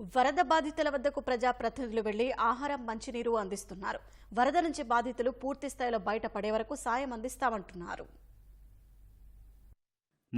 వరద బాధితుల వద్దకు ప్రజాప్రతినిధులు వెళ్ళి ఆహారం మంచినీరు అందిస్తున్నారు. వరద నుంచి బాధితులు పూర్తి స్థాయిలో బయటపడే వరకు సాయం అందిస్తామంటున్నారు.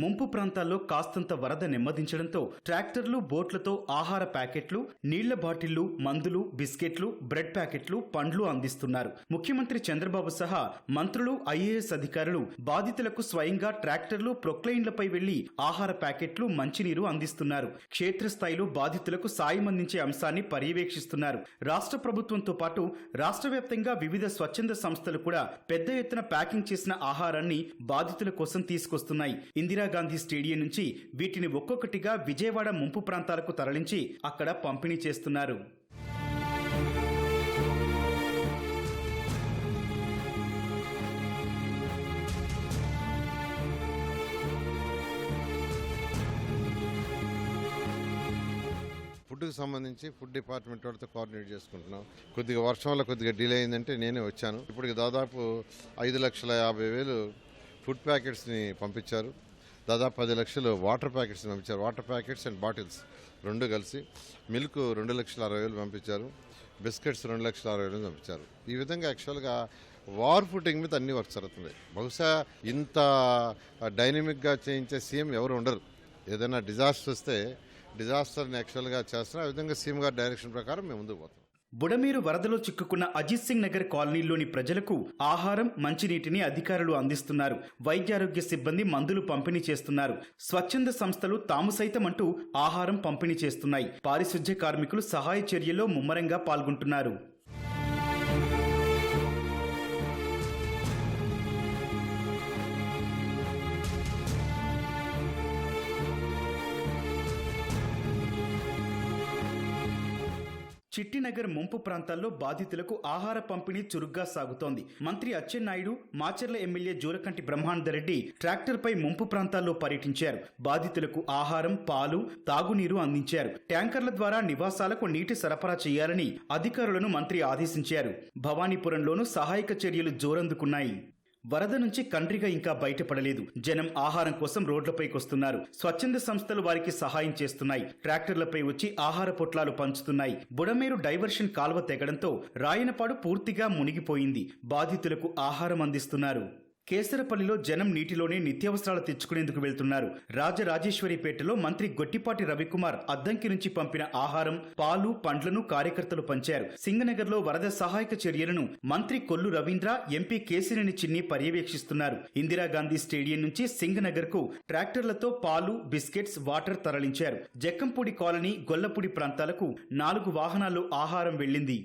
ముంపు ప్రాంతాల్లో కాస్తంత వరద నెమ్మదించడంతో ట్రాక్టర్లు బోట్లతో ఆహార ప్యాకెట్లు నీళ్ళ బాటిళ్ళు మందులు బిస్కెట్లు బ్రెడ్ ప్యాకెట్లు పండ్లు అందిస్తున్నారు. ముఖ్యమంత్రి చంద్రబాబు సహా మంత్రులు ఐఏఎస్ అధికారులు బాధితులకు స్వయంగా ట్రాక్టర్లు ప్రొక్లైన్లపై వెళ్ళి ఆహార ప్యాకెట్లు మంచినీరు అందిస్తున్నారు. క్షేత్రస్థాయిలో బాధితులకు సాయం అందించే అంశాన్ని పర్యవేక్షిస్తున్నారు. రాష్ట్ర ప్రభుత్వంతో పాటు రాష్ట్ర వ్యాప్తంగా వివిధ స్వచ్ఛంద సంస్థలు కూడా పెద్ద ఎత్తున ప్యాకింగ్ చేసిన ఆహారాన్ని బాధితుల కోసం తీసుకొస్తున్నాయి. ఇందిరాగాంధీ స్టేడియం నుంచి వీటిని ఒక్కొక్కటిగా విజయవాడ ముంపు ప్రాంతాలకు తరలించి అక్కడ పంపిణీ చేస్తున్నారు. ఫుడ్కి సంబంధించి ఫుడ్ డిపార్ట్మెంట్ వాళ్ళతో కోఆర్డినేట్ చేసుకుంటున్నాం. కొద్దిగా వర్షం వల్ల కొద్దిగా డిలే అయిందంటే నేనే వచ్చాను. ఇప్పటికి దాదాపు ఐదు లక్షల యాభై వేలు ఫుడ్ ప్యాకెట్స్ని పంపించారు. దాదాపు పది లక్షలు వాటర్ ప్యాకెట్స్ని పంపించారు. వాటర్ ప్యాకెట్స్ అండ్ బాటిల్స్ రెండు కలిసి మిల్క్ రెండు లక్షల అరవై వేలు పంపించారు. బిస్కెట్స్ రెండు లక్షల అరవై వేలు పంపించారు. ఈ విధంగా యాక్చువల్గా వార్ ఫుటింగ్ మీద అన్ని వర్క్ జరుగుతున్నాయి. బహుశా ఇంత డైనమిక్గా చేయించే సీఎం ఎవరు ఉండరు. ఏదైనా డిజాస్టర్ వస్తే డిజాస్టర్ని యాక్చువల్గా చేస్తున్నా ఆ విధంగా సీఎం గారి డైరెక్షన్ ప్రకారం మేము ముందుకు పోతాం బుడమీరు వరదలో చిక్కుకున్న అజిత్ సింగ్ నగర్ కాలనీలోని ప్రజలకు ఆహారం మంచినీటిని అధికారులు అందిస్తున్నారు. వైద్యారోగ్య సిబ్బంది మందులు పంపిణీ చేస్తున్నారు. స్వచ్ఛంద సంస్థలు తాము సైతం అంటూ ఆహారం పంపిణీ చేస్తున్నాయి. పారిశుధ్య కార్మికులు సహాయ చర్యల్లో ముమ్మరంగా పాల్గొంటున్నారు. చిట్టినగర్ ముంపు ప్రాంతాల్లో బాధితులకు ఆహార పంపిణీ చురుగ్గా సాగుతోంది. మంత్రి అచ్చెన్నాయుడు మాచర్ల ఎమ్మెల్యే జోలకంటి బ్రహ్మానందరెడ్డి ట్రాక్టర్పై ముంపు ప్రాంతాల్లో పర్యటించారు. బాధితులకు ఆహారం పాలు తాగునీరు అందించారు. ట్యాంకర్ల ద్వారా నివాసాలకు నీటి సరఫరా చేయాలని అధికారులను మంత్రి ఆదేశించారు. భవానీపురంలోనూ సహాయక చర్యలు జోరందుకున్నాయి. వరద నుంచి కండ్రిగా ఇంకా బయటపడలేదు. జనం ఆహారం కోసం రోడ్లపైకి వస్తున్నారు. స్వచ్ఛంద సంస్థలు వారికి సహాయం చేస్తున్నాయి. ట్రాక్టర్లపై వచ్చి ఆహార పొట్లాలు పంచుతున్నాయి. బుడమేరు డైవర్షన్ కాల్వ తెగడంతో రాయనపాడు పూర్తిగా మునిగిపోయింది. బాధితులకు ఆహారం అందిస్తున్నారు. కేసరపల్లిలో జనం నీటిలోనే నిత్యావసరాలు తెచ్చుకునేందుకు వెళ్తున్నారు. రాజరాజేశ్వరిపేటలో మంత్రి గొట్టిపాటి రవికుమార్ అద్దంకి నుంచి పంపిన ఆహారం పాలు పండ్లను కార్యకర్తలు పంచారు. సింగనగర్లో వరద సహాయక చర్యలను మంత్రి కొల్లు రవీంద్ర ఎంపీ కేసినేని చిన్ని పర్యవేక్షిస్తున్నారు. ఇందిరాగాంధీ స్టేడియం నుంచి సింగనగర్కు ట్రాక్టర్లతో పాలు బిస్కెట్స్ వాటర్ తరలించారు. జక్కంపూడి కాలనీ గొల్లపూడి ప్రాంతాలకు నాలుగు వాహనాల్లో ఆహారం వెళ్ళింది.